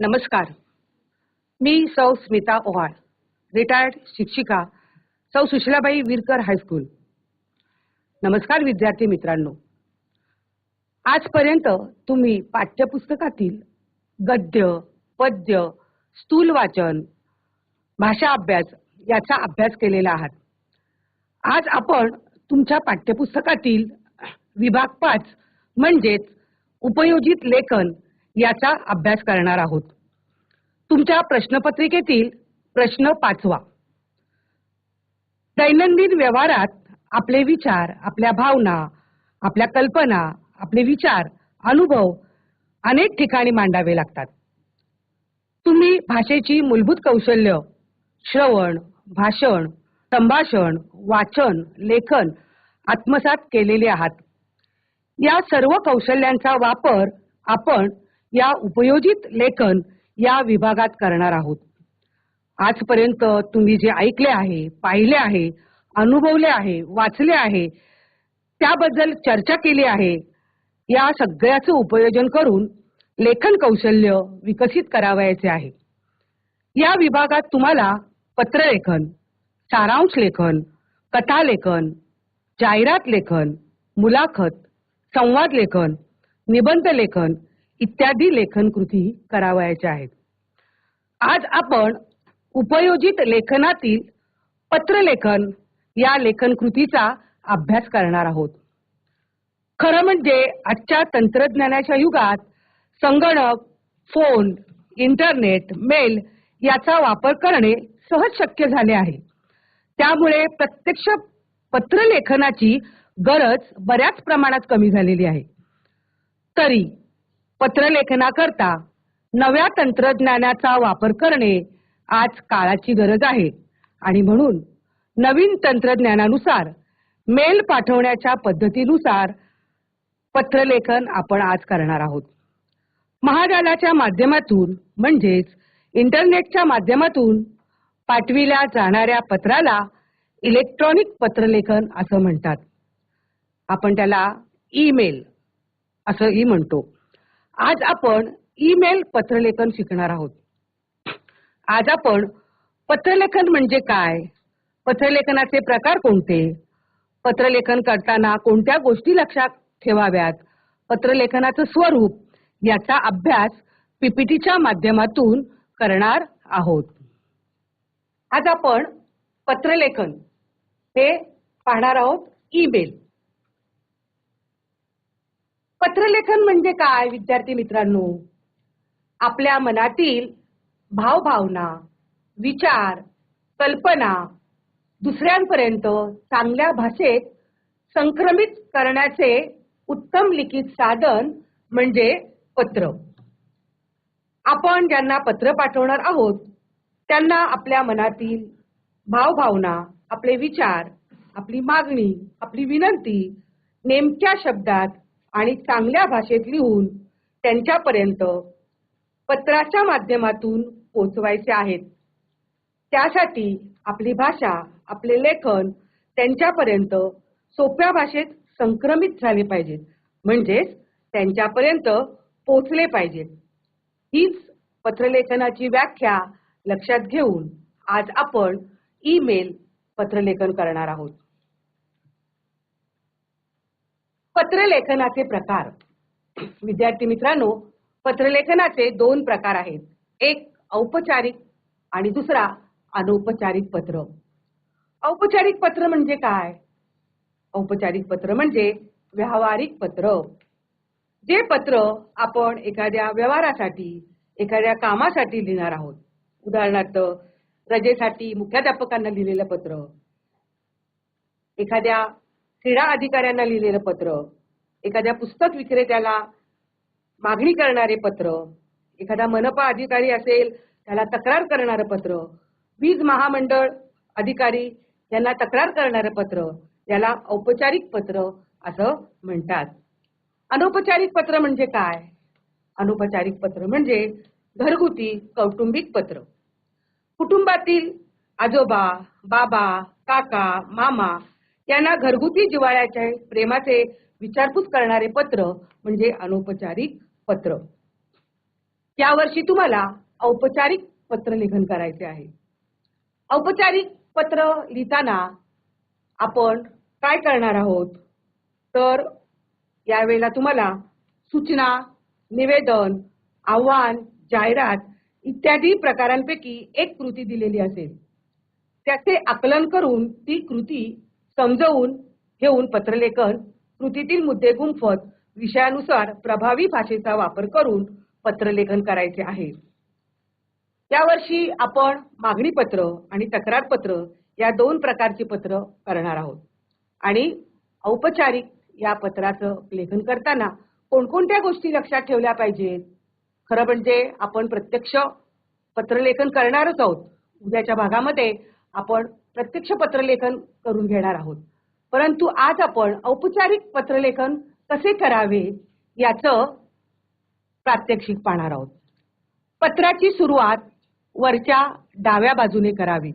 नमस्कार. मी सौ स्मिता ओहाळ रिटायर्ड शिक्षिका सौ सुशीलाबाई विरकर हायस्कूल नमस्कार विद्यार्थी मित्रांनो. आजपर्यंत तुम्ही पाठ्यपुस्तकातील गद्य पद्य स्थूल वाचन भाषा अभ्यास याचा अभ्यास केलेला आहात. आज आपण तुमच्या पाठ्यपुस्तकातील विभाग पाच म्हणजेच उपयोजित लेखन याचा अभ्यास करणार आहोत. तुमच्या प्रश्नपत्रिकेतील प्रश्न पाचवा दैनंदिन व्यवहारात आपले विचार आपल्या भावना आपल्या कल्पना आपले विचार अनुभव अनेक ठिकाणी मांडावे लागतात. तुम्ही भाषेची मूलभूत कौशल्य श्रवण भाषण संभाषण वाचन लेखन आत्मसात केलेले आहात. या सर्व कौशल्यांचा वापर आपण या उपयोजित लेखन या विभागात करणार आहोत. आजपर्यंत तुम्ही जे ऐकले आहे पाहिले आहे अनुभवले आहे वाचले आहे त्याबद्दल चर्चा केली आहे या सगळ्याचं उपयोजन करून लेखन कौशल्य विकसित करावयाचे आहे. या विभागात तुम्हाला पत्रलेखन सारांश लेखन कथा लेखन जाहिरात लेखन मुलाखत संवाद लेखन निबंध लेखन इत्यादी लेखन कृती करावयाच्या आहेत. आज आपण उपयोजित लेखनातील पत्रलेखन या लेखन कृतीचा अभ्यास करणार आहोत. खरं म्हणजे आजच्या तंत्रज्ञानाच्या युगात संगणक फोन इंटरनेट मेल याचा वापर करणे सहज शक्य झाले आहे. त्यामुळे प्रत्यक्ष पत्रलेखनाची गरज बऱ्याच प्रमाणात कमी झालेली आहे. तरी पत्रलेखनाकरता नव्या तंत्रज्ञानाचा वापर करणे आज काळाची गरज आहे. आणि म्हणून नवीन तंत्रज्ञानानुसार मेल पाठवण्याच्या पद्धतीनुसार पत्रलेखन आपण आज करणार आहोत. महाजालाच्या माध्यमातून म्हणजेच इंटरनेटच्या माध्यमातून पाठविल्या जाणाऱ्या पत्राला इलेक्ट्रॉनिक पत्रलेखन असं म्हणतात. आपण त्याला ईमेल असंही म्हणतो. आज आपण ईमेल पत्रलेखन शिकणार आहोत. आज आपण पत्रलेखन म्हणजे काय? पत्रलेखनाचे प्रकार कोणते? पत्रलेखन करताना कोणत्या गोष्टी लक्षात ठेवाव्यात? पत्रलेखनाचं स्वरूप याचा अभ्यास पीपीटीच्या माध्यमातून करणार आहोत. आज आपण पत्रलेखन हे पाहणार आहोत ईमेल. पत्रलेखन म्हणजे काय विद्यार्थी मित्रांनो? आपल्या मनातील भावभावना विचार कल्पना दुसऱ्यांपर्यंत चांगल्या भाषेत संक्रमित करण्याचे उत्तम लिखित साधन म्हणजे पत्र. आपण ज्यांना पत्र पाठवणार आहोत त्यांना आपल्या मनातील भावभावना आपले विचार आपली मागणी आपली विनंती नेमक्या शब्दात आणि चांगल्या भाषेत लिहून त्यांच्यापर्यंत पत्राच्या माध्यमातून पोचवायचे आहेत. त्यासाठी आपली भाषा आपले लेखन त्यांच्यापर्यंत सोप्या भाषेत संक्रमित झाले पाहिजेत. म्हणजेच त्यांच्यापर्यंत पोचले पाहिजेत. हीच पत्रलेखनाची व्याख्या लक्षात घेऊन आज आपण ईमेल पत्रलेखन करणार आहोत. पत्रलेखनाचे प्रकार. विद्यार्थी मित्रांनो पत्रलेखनाचे दोन प्रकार आहेत. एक औपचारिक आणि दुसरा अनौपचारिक पत्र. औपचारिक पत्र म्हणजे काय? औपचारिक पत्र म्हणजे व्यावहारिक पत्र. जे पत्र आपण एखाद्या व्यवहारासाठी एखाद्या कामासाठी लिहिणार आहोत. उदाहरणार्थ रजेसाठी मुख्याध्यापकांना लिहिलेलं पत्र. एखाद्या क्रीडा अधिकाऱ्यांना लिहिलेलं पत्र एखाद्या पुस्तक विक्रेत्याला मागणी करणारे पत्र एखादा मनपा अधिकारी असेल त्याला तक्रार करणारं पत्र वीज महामंडळ अधिकारी यांना तक्रार करणारं पत्र याला औपचारिक पत्र असं म्हणतात. अनौपचारिक पत्र म्हणजे काय? अनौपचारिक पत्र म्हणजे घरगुती कौटुंबिक पत्र. कुटुंबातील आजोबा बाबा काका मामा त्यांना घरगुती जिवाळ्याचे प्रेमाचे विचारपूस करणारे पत्र म्हणजे अनौपचारिक पत्र. यावर्षी तुम्हाला औपचारिक पत्र लेखन करायचे आहे. औपचारिक पत्र लिहिताना आपण काय करणार आहोत? तर यावेळेला तुम्हाला सूचना निवेदन आव्हान जाहिरात इत्यादी प्रकारांपैकी एक कृती दिलेली असेल. त्याचे आकलन करून ती कृती समजवून घेऊन पत्रलेखन कृतीतील मुद्दे गुंफत विषयानुसार प्रभावी भाषेचा वापर करून पत्रलेखन करायचे आहे. यावर्षी आपण मागणी पत्र आणि तक्रार पत्र या दोन प्रकारची पत्र करणार आहोत. आणि औपचारिक या पत्राचं लेखन करताना कोणकोणत्या गोष्टी लक्षात ठेवल्या पाहिजेत? खरं म्हणजे आपण प्रत्यक्ष पत्रलेखन करणारच आहोत. उद्याच्या भागामध्ये आपण प्रत्यक्ष पत्रलेखन करून घेणार आहोत. परंतु आज आपण औपचारिक पत्रलेखन कसे करावे याचं प्रात्यक्षिक पाहणार आहोत. पत्राची सुरुवात वरच्या डाव्या बाजूने करावी.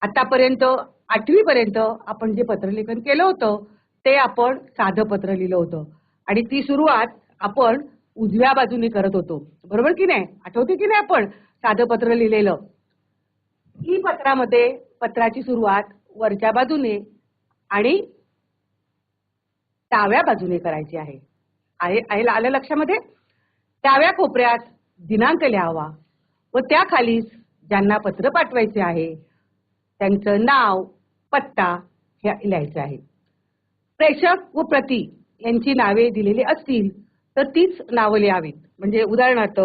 आतापर्यंत आठवी पर्यंत आपण जे पत्रलेखन केलं होतं ते आपण साधं पत्र लिहिलं होतं. आणि ती सुरुवात आपण उजव्या बाजूने करत होतो. बरोबर की नाही? आठवते की नाही आपण साधं पत्र लिहिलेलं? ही पत्रामध्ये पत्राची सुरुवात वरच्या बाजूने आणि डाव्या बाजूने करायची आहे. आहे आलं लक्षामध्ये? डाव्या कोपऱ्यात दिनांक लिहावा व त्या खालीच ज्यांना पत्र पाठवायचे आहे त्यांचं नाव पत्ता हे लिहायचं आहे. प्रेषक व प्रती यांची नावे दिलेली असतील तर तीच नावं लिहावीत. म्हणजे उदाहरणार्थ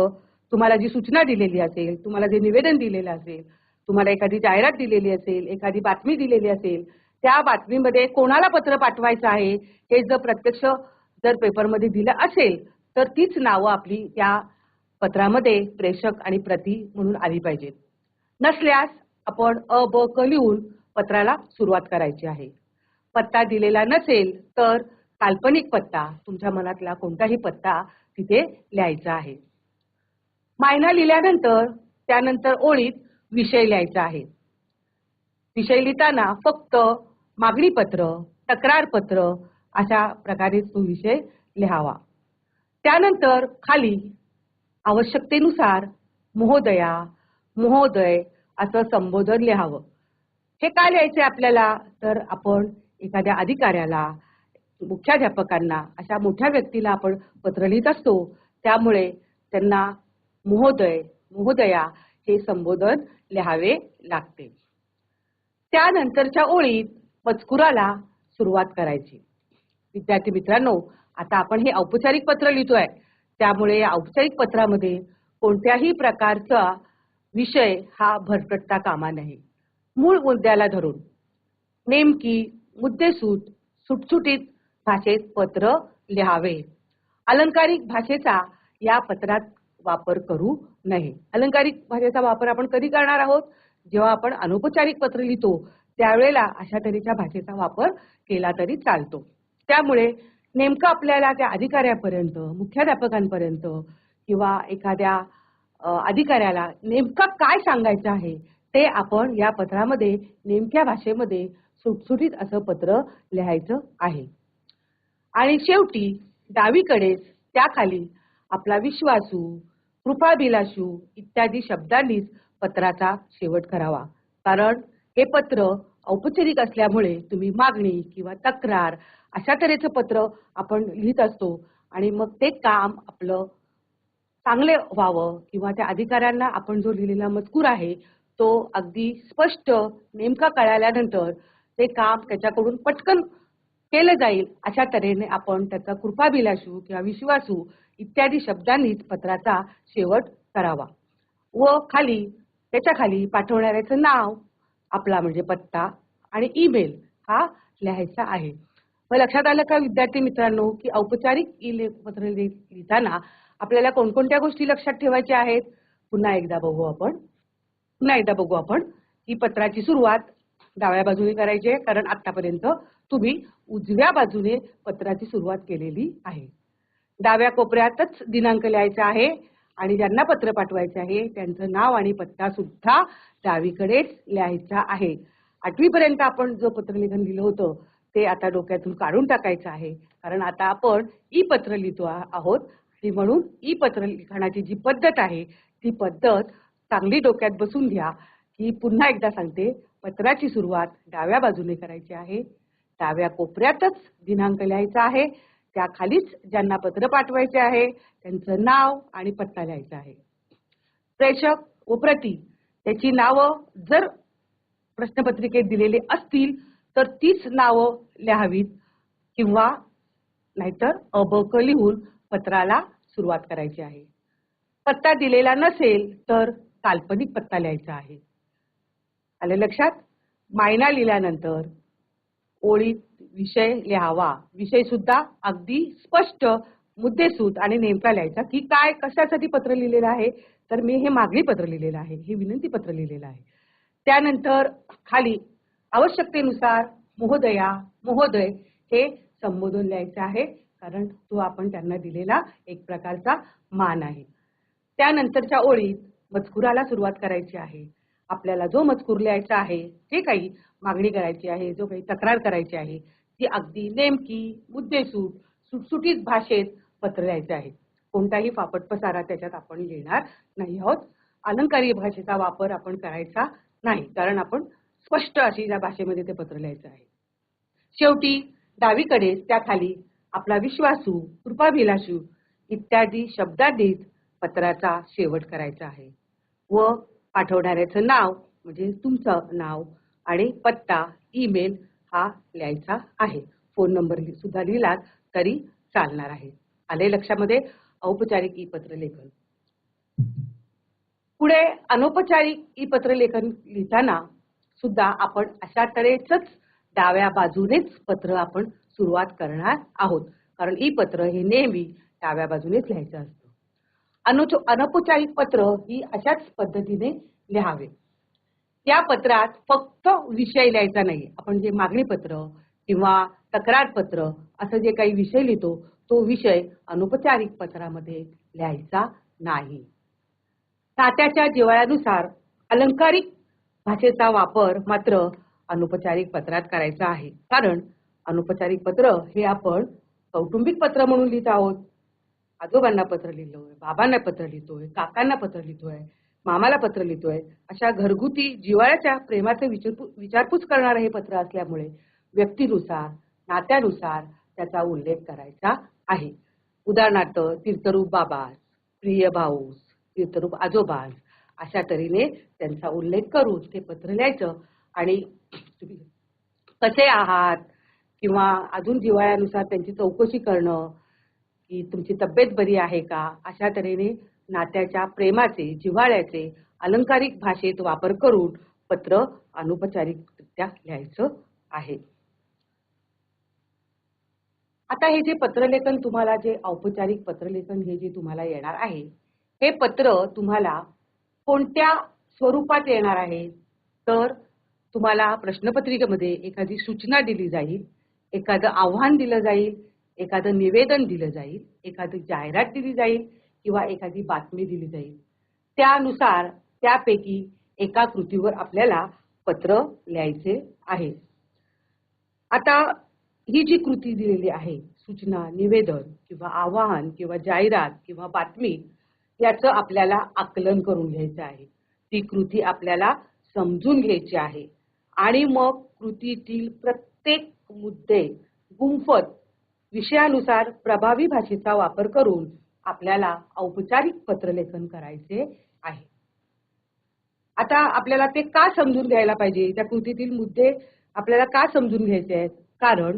तुम्हाला जी सूचना दिलेली असेल तुम्हाला जे निवेदन दिलेलं असेल तुम्हाला एखादी जाहिरात दिलेली असेल एखादी बातमी दिलेली असेल त्या बातमीमध्ये कोणाला पत्र पाठवायचं आहे हे जर प्रत्यक्ष जर पेपरमध्ये दिलं असेल तर तीच नावं आपली त्या पत्रामध्ये प्रेषक आणि प्रती म्हणून आली पाहिजेत. नसल्यास आपण अ ब क लिहून पत्राला सुरुवात करायची आहे. पत्ता दिलेला नसेल तर काल्पनिक पत्ता तुमच्या मनातला कोणताही पत्ता तिथे लिहायचा आहे. मायना लिहिल्यानंतर त्यानंतर ओळीत विषय लिहायचा आहे. विषय लिहिताना फक्त मागणी पत्र तक्रार पत्र अशा प्रकारे तो विषय लिहावा. त्यानंतर खाली आवश्यकतेनुसार महोदया महोदय असं संबोधन लिहावं. हे काय लिहायचे आपल्याला? तर आपण एखाद्या अधिकाऱ्याला मुख्याध्यापकांना अशा मोठ्या व्यक्तीला आपण पत्र लिहित असतो. त्यामुळे त्यांना महोदय महोदया हे संबोधन लिहावे लागते. त्यानंतरच्या ओळीत मजकुराला सुरुवात करायची. विद्यार्थी मित्रांनो आता आपण हे औपचारिक पत्र लिहितोय. त्यामुळे या औपचारिक पत्रामध्ये कोणत्याही प्रकारचा विषय हा भरकटता कामा नये. मूळ मुद्द्याला धरून. नेमकी मुद्देसूद सुटसुटीत भाषेत पत्र लिहावे. अलंकारिक भाषेचा या पत्रात वापर करू नये. अलंकारिक भाषेचा वापर आपण कधी करणार आहोत? जेव्हा आपण अनौपचारिक पत्र लिहितो त्यावेळेला अशा तऱ्हेच्या भाषेचा वापर केला तरी चालतो. त्यामुळे नेमकं आपल्याला त्या अधिकाऱ्यापर्यंत मुख्याध्यापकांपर्यंत किंवा एखाद्या अधिकाऱ्याला नेमकं काय सांगायचं आहे ते आपण या पत्रामध्ये नेमक्या भाषेमध्ये सुटसुटीत असं पत्र लिहायचं आहे. आणि शेवटी डावीकडेच त्याखाली आपला विश्वासू कृपाभिलाषू इत्यादी शब्दांनीच पत्राचा शेवट करावा. कारण हे पत्र औपचारिक असल्यामुळे तुम्ही मागणी किंवा तक्रार अशा तऱ्हेचं पत्र आपण लिहित असतो आणि मग ते काम आपलं चांगले व्हावं किंवा त्या अधिकाऱ्यांना आपण जो लिहिलेला मजकूर आहे तो अगदी स्पष्ट नेमका कळाल्यानंतर ते काम त्याच्याकडून पटकन केलं जाईल अशा तऱ्हेने आपण त्याचा कृपाभिलाषू किंवा विश्वासू इत्यादी शब्दांनीच पत्राचा शेवट करावा. व खाली त्याच्याखाली पाठवणाऱ्याचं नाव आपला म्हणजे पत्ता आणि ईमेल हा लिहायचा आहे. मग लक्षात आलं का विद्यार्थी मित्रांनो की औपचारिक ई पत्र लिहिताना आपल्याला कोणकोणत्या गोष्टी लक्षात ठेवायच्या आहेत? पुन्हा एकदा बघू आपण. पुन्हा एकदा बघू आपण. ही पत्राची सुरुवात डाव्या बाजूने करायची आहे कारण आतापर्यंत तुम्ही उजव्या बाजूने पत्राची सुरुवात केलेली आहे. डाव्या कोपऱ्यातच दिनांक लिहायचा आहे आणि ज्यांना पत्र पाठवायचं आहे त्यांचं नाव आणि पत्ता सुद्धा डावीकडेच लिहायचा आहे. आठवीपर्यंत आपण जो पत्रलेखन लिहिलं होतं ते आता डोक्यातून काढून टाकायचं आहे. कारण आता आपण ई पत्र लिहितो आहोत आणि म्हणून ई पत्र लिखाणाची जी पद्धत आहे ती पद्धत चांगली डोक्यात बसून घ्या की पुन्हा एकदा सांगते पत्राची सुरुवात डाव्या बाजूने करायची आहे. डाव्या कोपऱ्यातच दिनांक लिहायचा आहे. त्या खालीच ज्यांना पत्र पाठवायचे आहे त्यांचं नाव आणि पत्ता लिहायचा आहे. प्रेषक व प्रती त्याची नावं जर प्रश्नपत्रिकेत दिलेली असतील तर तीच नावं लिहावीत किंवा नाहीतर अबक लिहून पत्राला सुरुवात करायची आहे. पत्ता दिलेला नसेल तर काल्पनिक पत्ता लिहायचा आहे. आले लक्षात? मायना लिहिल्यानंतर ओळीत विषय लिहावा. विषय सुद्धा अगदी स्पष्ट मुद्देसूद आणि नेमका लिहायचा की काय कशासाठी पत्र लिहिलेलं आहे. तर मी हे मागणी पत्र लिहिलेलं आहे. हे विनंती पत्र लिहिलेलं आहे. त्यानंतर खाली आवश्यकतेनुसार महोदया महोदय हे संबोधन लिहायचं आहे. कारण तो आपण त्यांना दिलेला एक प्रकारचा मान आहे. त्यानंतरच्या ओळीत मजकुराला सुरुवात करायची आहे. आपल्याला जो मजकूर लिहायचा आहे जे काही मागणी करायची आहे जो काही तक्रार करायची आहे ती अगदी नेमकी मुद्देसूद सुटसुटीत भाषेत पत्र लिहायचे आहे कोणताही फापट पसारा त्याच्यात आपण लिहिणार नाही आहोत. अलंकारी भाषेचा वापर आपण करायचा नाही कारण आपण स्पष्ट अशी या भाषेमध्ये ते पत्र लिहायचं आहे. शेवटी डावीकडे त्याखाली आपला विश्वासू कृपाभिलाषू इत्यादी शब्दादीत पत्राचा शेवट करायचा आहे. व पाठवणाऱ्याचं नाव म्हणजे तुमचं नाव आणि पत्ता ईमेल हा लिहायचा आहे. फोन नंबर सुद्धा लिहिलात तरी चालणार आहे. आले लक्षामध्ये? औपचारिक ई पत्र लेखन. पुढे अनौपचारिक ई पत्र लेखन लिहिताना सुद्धा आपण अशा तऱ्हेच डाव्या बाजूनेच पत्र आपण सुरुवात करणार आहोत. कारण ई पत्र हे नेहमी डाव्या बाजूनेच लिहायचं असतं. अनौपचारिक पत्र ही अशाच पद्धतीने लिहावे. त्या पत्रात फक्त विषय लिहायचा नाही आपण जे मागणी पत्र किंवा तक्रार पत्र असं जे काही विषय लिहितो तो विषय अनौपचारिक पत्रामध्ये लिहायचा नाही. सात्याच्या जिवाळ्यानुसार अलंकारिक भाषेचा वापर मात्र अनौपचारिक पत्रात करायचा आहे. कारण अनौपचारिक पत्र हे आपण कौटुंबिक पत्र म्हणून लिहित आहोत. आजोबांना पत्र लिहिलोय बाबांना पत्र लिहितोय काकांना पत्र लिहितोय. मामाला पत्र लिहितोय. अशा घरगुती जिव्हाळ्याच्या प्रेमाचे विचारपूस करणारे हे पत्र असल्यामुळे व्यक्तीनुसार नात्यानुसार त्याचा उल्लेख करायचा आहे. उदाहरणार्थ तीर्थरूप बाबास प्रिय भाऊस तीर्थरूप आजोबास अशा तऱ्हेने त्यांचा उल्लेख करून ते पत्र लिहायचं आणि तुम्ही कसे आहात किंवा अजून जिवाळ्यानुसार त्यांची चौकशी करणं की तुमची तब्येत बरी आहे का अशा तऱ्हेने नात्याच्या प्रेमाचे जिव्हाळ्याचे अलंकारिक भाषेत वापर करून पत्र अनौपचारिकरित्या लिहायचं आहे. आता हे जे पत्रलेखन तुम्हाला जे औपचारिक पत्रलेखन हे जे तुम्हाला येणार आहे हे पत्र तुम्हाला कोणत्या स्वरूपात येणार आहे? तर तुम्हाला प्रश्नपत्रिकेमध्ये एखादी सूचना दिली जाईल एखादं आव्हान दिलं जाईल एखादं निवेदन दिलं जाईल एखादी जाहिरात दिली जाईल किंवा एखादी बातमी दिली जाईल. त्यानुसार त्यापैकी एका कृतीवर आपल्याला पत्र लिहायचे आहे. आता ही जी कृती दिलेली आहे सूचना निवेदन किंवा आवाहन किंवा जाहिरात किंवा बातमी याचं आपल्याला आकलन करून घ्यायचं आहे. ती कृती आपल्याला समजून घ्यायची आहे. आणि मग कृतीतील प्रत्येक मुद्दे गुंफत विषयानुसार प्रभावी भाषेचा वापर करून आपल्याला औपचारिक पत्रलेखन करायचे आहे. आता आपल्याला ते का समजून घ्यायला पाहिजे? त्या कृतीतील मुद्दे आपल्याला का समजून घ्यायचे आहेत? कारण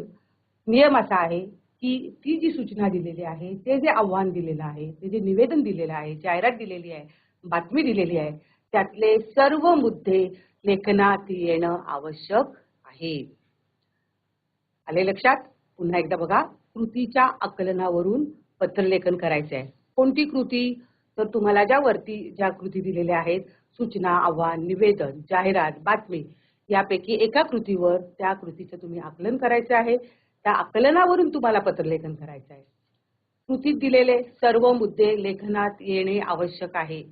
नियम असा आहे की ती जी सूचना दिलेली आहे ते जे आव्हान दिलेलं आहे ते जे निवेदन दिलेलं आहे जाहिरात दिलेली आहे बातमी दिलेली आहे त्यातले सर्व मुद्दे लेखनात येणं आवश्यक आहे. आले लक्षात? पुन्हा एकदा बघा. कृतीच्या आकलनावरून पत्रलेखन करायचे आहे. कोणती कृती? तर तुम्हाला ज्या वरती ज्या कृती दिलेल्या आहेत सूचना आव्हान निवेदन जाहिरात बातमी यापैकी एका कृतीवर त्या कृतीचं तुम्ही आकलन करायचे आहे. त्या आकलनावरून तुम्हाला पत्रलेखन करायचं आहे. कृतीत दिलेले सर्व मुद्दे लेखनात येणे आवश्यक आहे.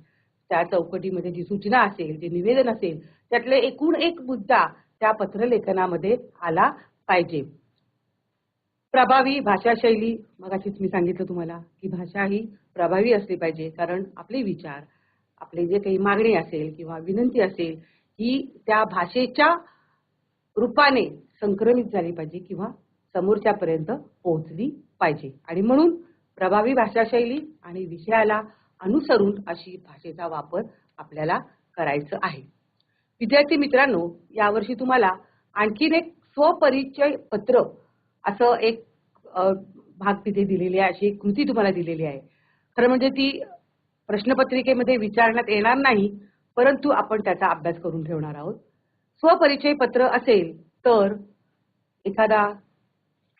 त्या चौकटीमध्ये जी सूचना असेल जे निवेदन असेल त्यातले एकूण एक मुद्दा त्या पत्रलेखनामध्ये आला पाहिजे. प्रभावी भाषाशैली. मगाशीच मी सांगितलं तुम्हाला की भाषा ही प्रभावी असली पाहिजे. कारण आपले विचार आपले जे काही मागणी असेल किंवा विनंती असेल ही त्या भाषेच्या रूपाने संक्रमित झाली पाहिजे किंवा समोरच्यापर्यंत पोहोचली पाहिजे. आणि म्हणून प्रभावी भाषाशैली आणि विषयाला अनुसरून अशी भाषेचा वापर आपल्याला करायचं आहे. विद्यार्थी मित्रांनो यावर्षी तुम्हाला आणखीन एक स्वपरिचय पत्र असं एक भाग तिथे दिलेली आहे अशी एक कृती तुम्हाला दिलेली आहे. खरं म्हणजे ती प्रश्नपत्रिकेमध्ये विचारण्यात येणार नाही परंतु आपण त्याचा अभ्यास करून ठेवणार आहोत. स्वपरिचय पत्र असेल तर एखादा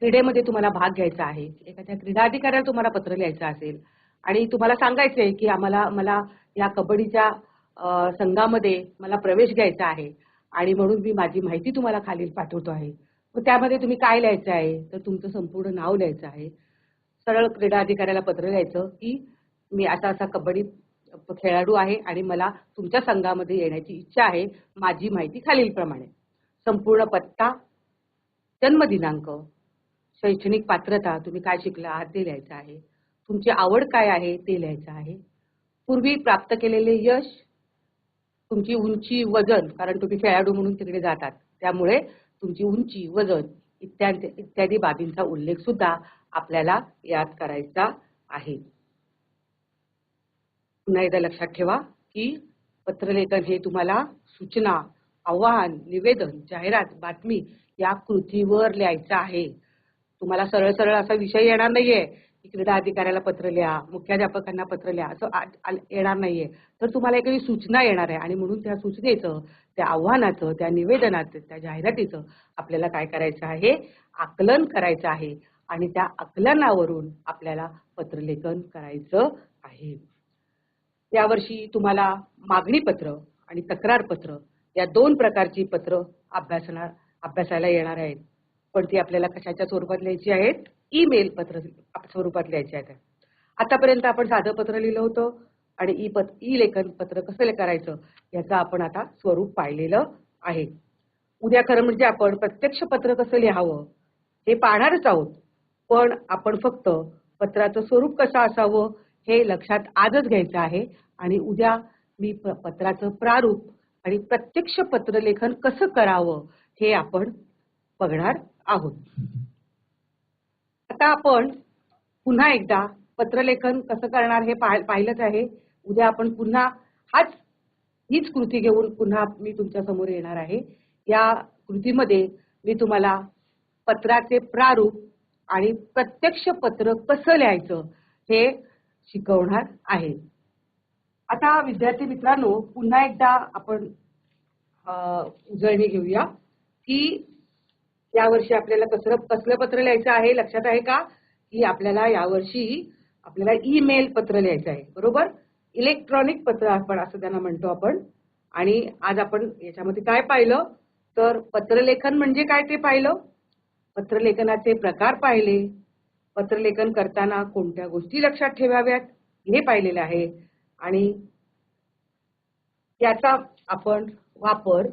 क्रीडेमध्ये तुम्हाला भाग घ्यायचा आहे एखाद्या क्रीडा अधिकाऱ्याला तुम्हाला पत्र लिहायचं असेल आणि तुम्हाला सांगायचंय की आम्हाला मला या कबड्डीच्या संघामध्ये मला प्रवेश घ्यायचा आहे आणि म्हणून मी माझी माहिती तुम्हाला खालील पाठवतो आहे. मग त्यामध्ये तुम्ही काय लिहायचं आहे? तर तुमचं संपूर्ण नाव लिहायचं आहे. सरळ क्रीडा अधिकाऱ्याला पत्र लिहायचं की मी असा असा कबड्डी खेळाडू आहे आणि मला तुमच्या संघामध्ये येण्याची इच्छा आहे. माझी माहिती खालीलप्रमाणे. संपूर्ण पत्ता जन्मदिनांक शैक्षणिक पात्रता तुम्ही काय शिकला आहात ते लिहायचं आहे. तुमची आवड काय आहे ते लिहायचं आहे. पूर्वी प्राप्त केलेले यश तुमची उंची वजन कारण तुम्ही खेळाडू म्हणून तिकडे जातात. त्यामुळे तुमची उंची वजन इत्यादी इत्यादी बाबींचा उल्लेख सुद्धा आपल्याला यात करायचा आहे. पुन्हा एकदा लक्षात ठेवा की पत्रलेखन हे तुम्हाला सूचना आव्हान निवेदन जाहिरात बातमी या कृतीवर लिहायचं आहे. तुम्हाला सरळ सरळ असा विषय येणार नाहीये. क्रीडा अधिकाऱ्याला पत्र लिहा मुख्याध्यापकांना पत्र लिहा असं येणार नाहीये. तर तुम्हाला एखादी सूचना येणार आहे आणि म्हणून त्या सूचनेचं त्या आव्हानाचं त्या निवेदनाचं त्या जाहिरातीचं आपल्याला काय करायचं आहे? आकलन करायचं आहे. आणि त्या आकलनावरून आपल्याला पत्रलेखन करायचं आहे. यावर्षी तुम्हाला मागणी पत्र आणि तक्रार पत्र या दोन प्रकारची पत्र अभ्यासणार अभ्यासायला येणार आहेत. पण ती आपल्याला कशाच्या स्वरूपात लिहायची आहेत? ईमेल पत्र स्वरूपात लिहायचे आहे आतापर्यंत आपण साधं पत्र लिहिलं होतं आणि ई पत ई लेखन पत्र कसं करायचं याचं आपण आता स्वरूप पाहिलेलं आहे. उद्या खरं म्हणजे आपण प्रत्यक्ष पत्र कसं लिहावं हे पाहणारच आहोत पण आपण फक्त पत्राचं स्वरूप कसं असावं हे लक्षात आजच घ्यायचं आहे आणि उद्या मी पत्राचं प्रारूप आणि प्रत्यक्ष पत्रलेखन कसं करावं हे आपण बघणार आहोत. आता आपण पुन्हा एकदा पत्रलेखन कसं करणार हे पाह- पाहिलंच आहे. उद्या आपण पुन्हा हाच हीच कृती घेऊन पुन्हा मी तुमच्यासमोर येणार आहे. या कृतीमध्ये मी तुम्हाला पत्राचे प्रारूप आणि प्रत्यक्ष पत्र कसं लिहायचं हे शिकवणार आहे. आता विद्यार्थी मित्रांनो पुन्हा एकदा आपण उजळणी घेऊया. की यावर्षी आपल्याला कसं कसलं पत्र लिहायचं आहे? लक्षात आहे का? की आपल्याला यावर्षी आपल्याला ईमेल पत्र लिहायचं आहे. बरोबर? इलेक्ट्रॉनिक पत्र आपण असं त्यांना म्हणतो आपण. आणि आज आपण याच्यामध्ये काय पाहिलं? तर पत्रलेखन म्हणजे काय ते पाहिलं? पत्रलेखनाचे प्रकार पाहिले. पत्रलेखन करताना कोणत्या गोष्टी लक्षात ठेवाव्यात? हे पाहिलेलं आहे. आणि याचा आपण वापर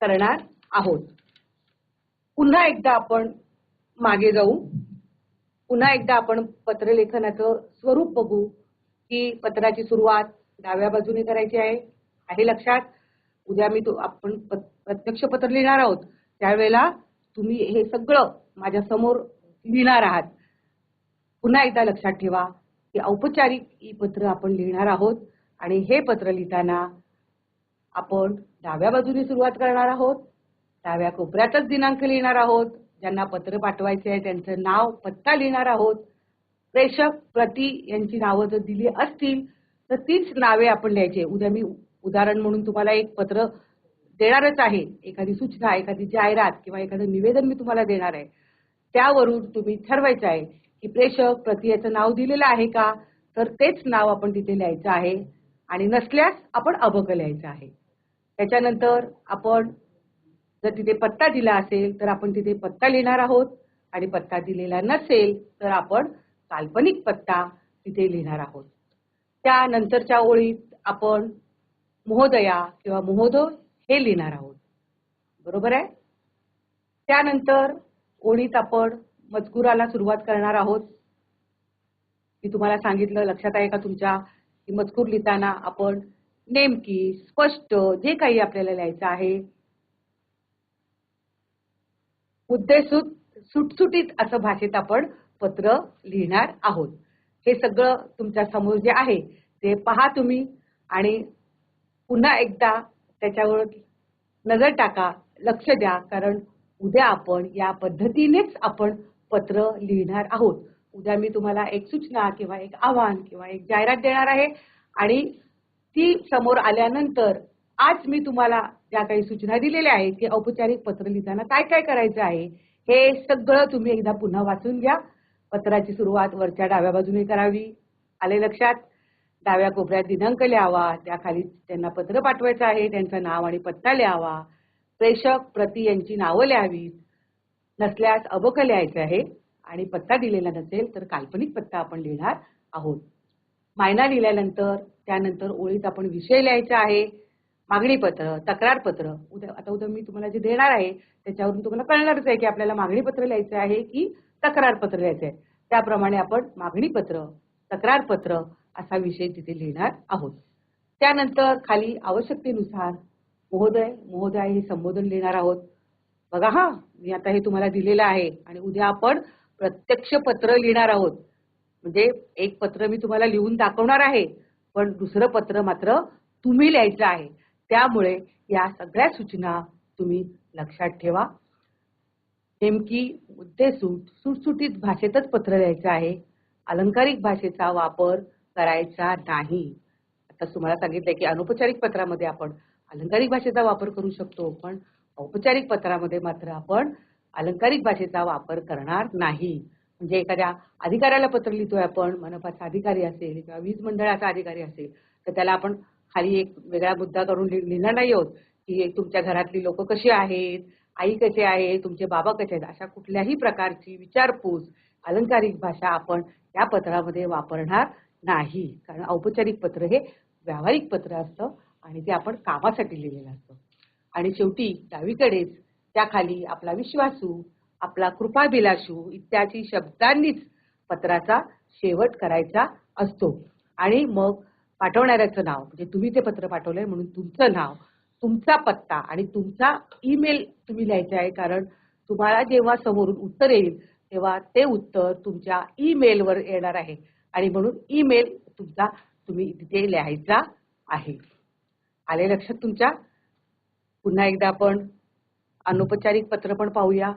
करणार आहोत. पुन्हा एकदा आपण मागे जाऊ. पुन्हा एकदा आपण पत्रलेखनाचं स्वरूप बघू की पत्राची सुरुवात डाव्या बाजूने करायची आहे. आहे लक्षात? उद्या मी आपण प्रत्यक्ष पत्र लिहिणार आहोत. त्यावेळेला तुम्ही हे सगळं माझ्यासमोर लिहिणार आहात. पुन्हा एकदा लक्षात ठेवा की औपचारिक ई पत्र आपण लिहिणार आहोत आणि हे पत्र लिहिताना आपण डाव्या बाजूने सुरुवात करणार आहोत. डाव्या कोपऱ्यातच दिनांक लिहिणार आहोत. ज्यांना पत्र पाठवायचे आहे त्यांचं नाव पत्ता लिहिणार आहोत. प्रेषक प्रति यांची नावं जर दिली असतील तर तीच नावे आपण लिहायची उद्या मी उदाहरण म्हणून तुम्हाला एक पत्र देणारच आहे. एखादी सूचना एखादी जाहिरात किंवा एखादं निवेदन मी तुम्हाला देणार आहे. त्यावरून तुम्ही ठरवायचं आहे की प्रेषक प्रति याचं नाव दिलेलं आहे का? तर तेच नाव आपण तिथे लिहायचं आहे. आणि नसल्यास आपण अभक लिहायचं आहे. त्याच्यानंतर आपण जर तिथे पत्ता दिला असेल तर आपण तिथे पत्ता लिहिणार आहोत. आणि पत्ता दिलेला नसेल तर आपण काल्पनिक पत्ता तिथे लिहिणार आहोत. त्यानंतरच्या ओळीत आपण महोदया किंवा महोदय हे लिहिणार आहोत. बरोबर आहे? त्यानंतर ओळीत आपण मजकुराला सुरुवात करणार आहोत. मी तुम्हाला सांगितलं लक्षात आहे का तुमच्या? की मजकूर लिहिताना आपण नेमकी स्पष्ट जे काही आपल्याला लिहायचं आहे मुद्देसूद सुटसुटीत असं भाषेत आपण पत्र लिहिणार आहोत. हे सगळं तुमच्यासमोर जे आहे ते पहा तुम्ही आणि पुन्हा एकदा त्याच्यावर नजर टाका लक्ष द्या कारण उद्या आपण या पद्धतीनेच आपण पत्र लिहिणार आहोत. उद्या मी तुम्हाला एक सूचना किंवा एक आव्हान किंवा एक जाहिरात देणार आहे आणि ती समोर आल्यानंतर आज मी तुम्हाला ज्या काही सूचना दिलेल्या आहेत की औपचारिक पत्र लिहिताना काय काय करायचं आहे हे सगळं तुम्ही एकदा पुन्हा वाचून घ्या. पत्राची सुरुवात वरच्या डाव्या बाजूने करावी. आले लक्षात? डाव्या कोपऱ्यात दिनांक लिहावा त्याखाली त्यांना पत्र पाठवायचं आहे त्यांचं नाव आणि पत्ता लिहावा. प्रेषक प्रति यांची नावं लिहावीत नसल्यास अबक लिहायचं आहे आणि पत्ता दिलेला नसेल तर काल्पनिक पत्ता आपण लिहिणार आहोत. मायना लिहिल्यानंतर त्यानंतर ओळीत आपण विषय लिहायचा आहे. मागणी पत्र तक्रार पत्र उद्या आता उद्या मी तुम्हाला जे देणार आहे त्याच्यावरून तुम्हाला कळणारच आहे की आपल्याला मागणी पत्र लिहायचं आहे की तक्रार पत्र लिहायचं आहे. त्याप्रमाणे आपण मागणी पत्र तक्रार पत्र असा विषय तिथे लिहिणार आहोत. त्यानंतर खाली आवश्यकतेनुसार महोदय महोदय हे संबोधन लिहिणार आहोत. बघा हा मी आता हे तुम्हाला दिलेलं आहे आणि उद्या आपण प्रत्यक्ष पत्र लिहिणार आहोत. म्हणजे एक पत्र मी तुम्हाला लिहून दाखवणार आहे पण दुसरं पत्र मात्र तुम्ही लिहायचं आहे. त्यामुळे या सगळ्या सूचना तुम्ही लक्षात ठेवा. नेमकी मुद्देसूट सुटसुटीत भाषेतच पत्र लिहायचं आहे. अलंकारिक भाषेचा वापर करायचा नाही. आता तुम्हाला सांगितलंय की अनौपचारिक पत्रामध्ये आपण अलंकारिक भाषेचा वापर करू शकतो पण औपचारिक पत्रामध्ये मात्र आपण अलंकारिक भाषेचा वापर करणार नाही. म्हणजे एखाद्या अधिकाऱ्याला पत्र लिहितोय आपण मनपाचा अधिकारी असेल किंवा वीज मंडळाचा अधिकारी असेल तर त्याला आपण खाली एक वेगळा मुद्दा करून लिह- लिहिणार नाही आहोत की तुमच्या घरातली लोक कशी आहेत आई कसे आहे तुमचे बाबा कसे आहेत अशा कुठल्याही प्रकारची विचारपूस अलंकारिक भाषा आपण या पत्रामध्ये वापरणार नाही. कारण औपचारिक पत्र हे व्यावहारिक पत्र असतं आणि ते आपण कामासाठी लिहिलेलं असतं. आणि शेवटी डावीकडेच त्याखाली आपला विश्वासू आपला कृपाभिलाषू इत्यादी शब्दांनीच पत्राचा शेवट करायचा असतो. आणि मग पाठवणाऱ्याचं नाव म्हणजे तुम्ही ते पत्र पाठवलंय म्हणून तुमचं नाव तुमचा पत्ता आणि तुमचा ईमेल तुम्ही लिहायचा आहे. कारण तुम्हाला जेव्हा समोरून उत्तर येईल तेव्हा ते उत्तर तुमच्या ईमेलवर येणार आहे. आणि म्हणून ईमेल तुमचा तुम्ही तिथे लिहायचा आहे. आले लक्षात तुमच्या? पुन्हा एकदा आपण अनौपचारिक पत्र पण पाहूया.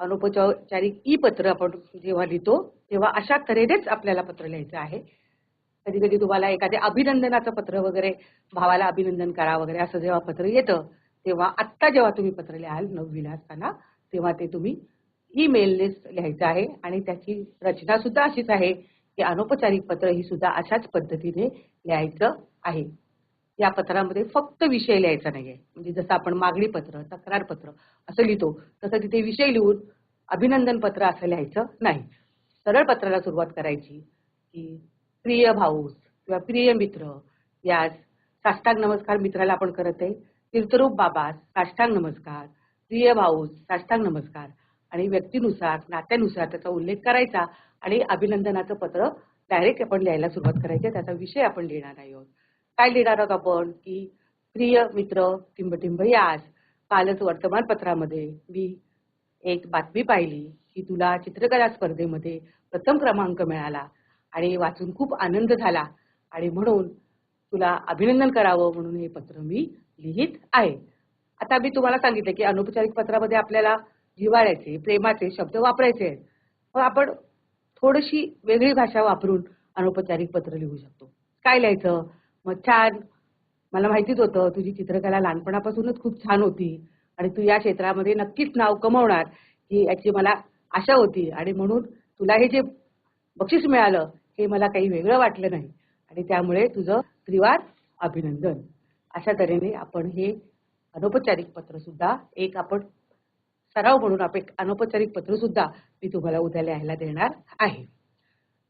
अनौपचारिक ई पत्र आपण जेव्हा लिहितो तेव्हा अशा तऱ्हेनेच आपल्याला पत्र लिहायचं आहे. कधी कधी तुम्हाला एखाद्या अभिनंदनाचं पत्र वगैरे भावाला अभिनंदन करा वगैरे असं जेव्हा पत्र येतं तेव्हा आत्ता जेव्हा तुम्ही पत्र लिहाल नववीला असताना तेव्हा ते तुम्ही ईमेलनेच लिहायचं आहे आणि त्याची रचना सुद्धा अशीच आहे की अनौपचारिक पत्र ही सुद्धा अशाच पद्धतीने लिहायचं आहे. या पत्रामध्ये फक्त विषय लिहायचा नाहीये. म्हणजे जसं आपण मागणी पत्र तक्रार पत्र असं लिहितो तसं तिथे विषय लिहून अभिनंदन पत्र असं लिहायचं नाही. सरळ पत्राला सुरुवात करायची की प्रिय भाऊस किंवा प्रिय मित्र यास साष्टांग नमस्कार मित्राला आपण करत आहे. तीर्थरूप बाबास साष्टांग नमस्कार. प्रिय भाऊस साष्टांग नमस्कार. आणि व्यक्तीनुसार नात्यानुसार त्याचा उल्लेख करायचा आणि अभिनंदनाचं पत्र डायरेक्ट आपण लिहायला सुरुवात करायची. त्याचा विषय आपण लिहिणार आहोत. काय लिहिणार आहोत आपण? की प्रिय मित्र टिंबटिंब यास कालच वर्तमानपत्रामध्ये मी एक बातमी पाहिली की तुला चित्रकला स्पर्धेमध्ये प्रथम क्रमांक मिळाला. आणि वाचून खूप आनंद झाला. आणि म्हणून तुला अभिनंदन करावं म्हणून हे पत्र मी लिहित आहे. आता मी तुम्हाला सांगितलं की अनौपचारिक पत्रामध्ये आपल्याला जिव्हाळ्याचे प्रेमाचे शब्द वापरायचे आहेत. मग आपण थोडीशी वेगळी भाषा वापरून अनौपचारिक पत्र लिहू शकतो. काय लिहायचं? मग छान. मला माहितीच होतं तुझी चित्रकला लहानपणापासूनच खूप छान होती. आणि तू या क्षेत्रामध्ये नक्कीच नाव कमवणार ही याची मला आशा होती. आणि म्हणून तुला हे जे बक्षीस मिळालं हे मला काही वेगळं वाटलं नाही. आणि त्यामुळे तुझं त्रिवार अभिनंदन. अशा तऱ्हेने आपण हे अनौपचारिक पत्र सुद्धा एक आपण सराव म्हणून आपण एक अनौपचारिक पत्र सुद्धा मी तुम्हाला उद्या लिहायला देणार आहे.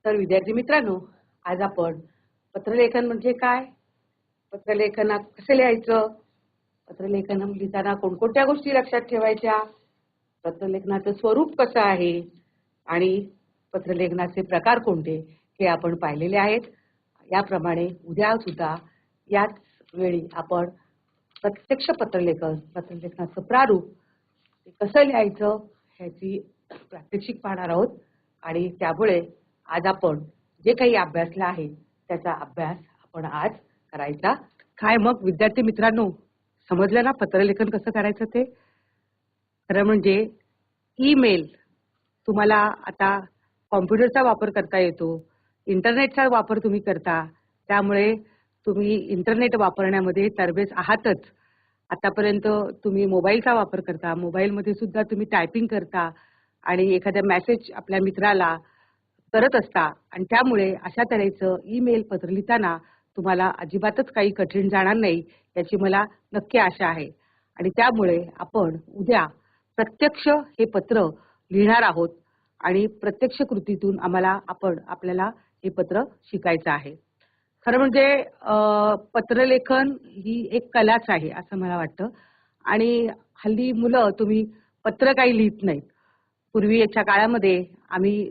तर विद्यार्थी मित्रांनो आज आपण पत्रलेखन म्हणजे काय? पत्रलेखनात कसं लिहायचं? पत्रलेखन लिहिताना कोणकोणत्या गोष्टी लक्षात ठेवायच्या? पत्रलेखनाचं स्वरूप कसं आहे? आणि पत्रलेखनाचे प्रकार कोणते? हे आपण पाहिलेले आहेत. याप्रमाणे उद्या सुद्धा याच वेळी आपण प्रत्यक्ष पत्रलेखन पत्रलेखनाचं प्रारूप कसं लिहायचं ह्याची प्रात्यक्षिक पाहणार आहोत. आणि त्यामुळे आज आपण जे काही अभ्यासला आहे त्याचा अभ्यास आपण आज करायचा. काय मग विद्यार्थी मित्रांनो समजलं ना पत्रलेखन कसं करायचं ते? खरं म्हणजे ईमेल तुम्हाला आता कॉम्प्युटरचा वापर करता येतो. इंटरनेटचा वापर तुम्ही करता त्यामुळे तुम्ही इंटरनेट वापरण्यामध्ये तरबेज आहातच. आतापर्यंत तुम्ही मोबाईलचा वापर करता मोबाईलमध्ये सुद्धा तुम्ही टायपिंग करता आणि एखाद्या मेसेज आपल्या मित्राला करत असता आणि त्यामुळे अशा तऱ्हेचं ईमेल पत्र लिहिताना तुम्हाला अजिबातच काही कठीण जाणार नाही याची मला नक्की आशा आहे. आणि त्यामुळे आपण उद्या प्रत्यक्ष हे पत्र लिहिणार आहोत आणि प्रत्यक्ष कृतीतून आम्हाला आपण आपल्याला हे पत्र शिकायचं आहे. खरं म्हणजे पत्रलेखन ही एक कलाच आहे असं मला वाटतं. आणि हल्ली मुलं तुम्ही पत्र काही लिहित नाहीत. पूर्वी याच्या काळामध्ये आम्ही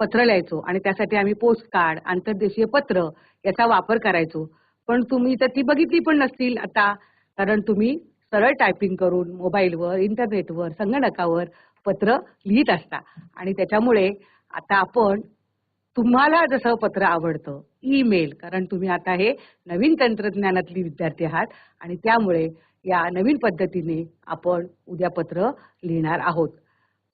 पत्र लिहायचो आणि त्यासाठी आम्ही पोस्ट कार्ड आंतरदेशीय पत्र याचा वापर करायचो. पण तुम्ही तर ती बघितली पण नसतील आता. कारण तुम्ही सरळ टायपिंग करून मोबाईलवर इंटरनेटवर संगणकावर पत्र लिहित असता. आणि त्याच्यामुळे आता आपण तुम्हाला जसं पत्र आवडतं ईमेल कारण तुम्ही आता हे नवीन तंत्रज्ञानातली विद्यार्थी आहात आणि त्यामुळे या नवीन पद्धतीने आपण उद्या पत्र लिहिणार आहोत.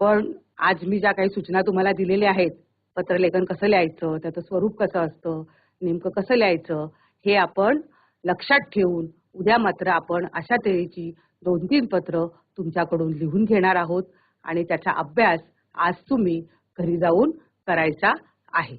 पण आज मी ज्या काही सूचना तुम्हाला दिलेल्या आहेत पत्रलेखन कसं लिहायचं त्याचं स्वरूप कसं असतं नेमकं कसं लिहायचं हे आपण लक्षात ठेवून उद्या मात्र आपण अशा तऱ्हेची दोन तीन पत्र तुमच्याकडून लिहून घेणार आहोत आणि त्याचा अभ्यास आज तुम्ही घरी जाऊन करायचा आहे.